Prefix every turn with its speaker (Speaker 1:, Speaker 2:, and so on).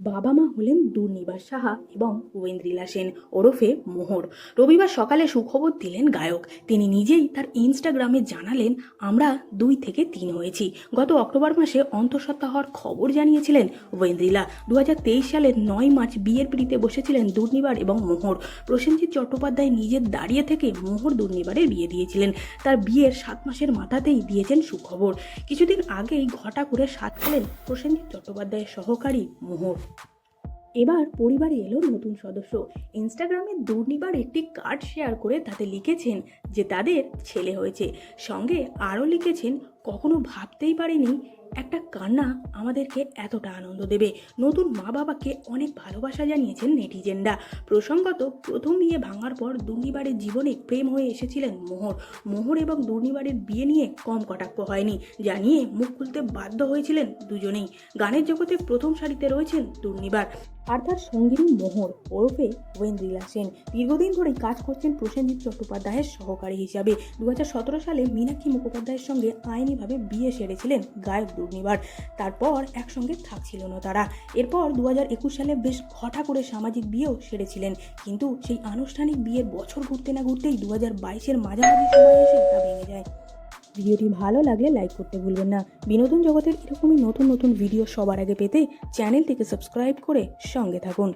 Speaker 1: বাবা মা হলেন দুর্নিবাস সাহা এবং ওয়েন্দ্রিলা সেন ওরফে মোহর। রবিবার সকালে সুখবর দিলেন গায়ক। তিনি নিজেই তার ইনস্টাগ্রামে জানালেন, আমরা দুই থেকে তিন হয়েছি। গত অক্টোবর মাসে অন্তঃসত্ত্বা হওয়ার খবর জানিয়েছিলেন ওয়েন্দ্রিলা দু হাজার তেইশ সালের নয় মার্চ বিয়ের পিড়িতে বসেছিলেন দুর্নিবার এবং মোহর। প্রসেনজিৎ চট্টোপাধ্যায় নিজের দাঁড়িয়ে থেকে মোহর দুর্নিবারের বিয়ে দিয়েছিলেন। তার বিয়ের সাত মাসের মাথাতেই দিয়েছেন সুখবর। কিছুদিন আগেই ঘটা করে সাত খেলেন প্রসেনজিৎ চট্টোপাধ্যায়ের সহকারী মোহর। এবার পরিবারে এলো নতুন সদস্য। ইনস্টাগ্রামে দুর্নিবার একটি কার্ড শেয়ার করে তাতে লিখেছেন যে তাদের ছেলে হয়েছে। সঙ্গে আরও লিখেছেন, কখনো ভাবতেই পারিনি একটা কান্না আমাদেরকে এতটা আনন্দ দেবে। নতুন মা বাবাকে অনেক ভালোবাসা জানিয়েছেন নেটিজেনরা। প্রসঙ্গত, প্রথম বিয়ে ভাঙার পর দুর্নিবারের জীবনে প্রেম হয়ে এসেছিলেন মোহর। মোহর এবং দুর্নিবারের বিয়ে নিয়ে কম কটাক্ষ হয়নি। জানিয়ে মুখ খুলতে বাধ্য হয়েছিলেন দুজনেই। গানের জগতে প্রথম সারিতে রয়েছেন দুর্নিবার। আর তার সঙ্গিনী মোহর, ওরফে ওয়েন্দ্রিলা সেন। দীর্ঘদিন ধরেই কাজ করছেন প্রসেনজিৎ চট্টোপাধ্যায়ের সহকারী হিসাবে। দু হাজার সতেরো সালে মীনাক্ষী মুখোপাধ্যায়ের সঙ্গে আইনিভাবে বিয়ে সেরেছিলেন গায়ক দুর্নিবার তারপর একসঙ্গে থাকছিল না তারা। এরপর দু হাজার একুশ সালে বেশ ঘটা করে সামাজিক বিয়েও সেরেছিলেন। কিন্তু সেই আনুষ্ঠানিক বিয়ের বছর ঘুরতে না ঘুরতেই দু হাজার বাইশের মাঝামাঝি সময় এসে তা ভেঙে যায়। ভিডিওটি ভালো লাগলে লাইক করতে ভুলবেন না। বিনোদন জগতের এরকমই নতুন নতুন ভিডিও সবার আগে পেতে চ্যানেলটিকে সাবস্ক্রাইব করে সঙ্গে থাকুন।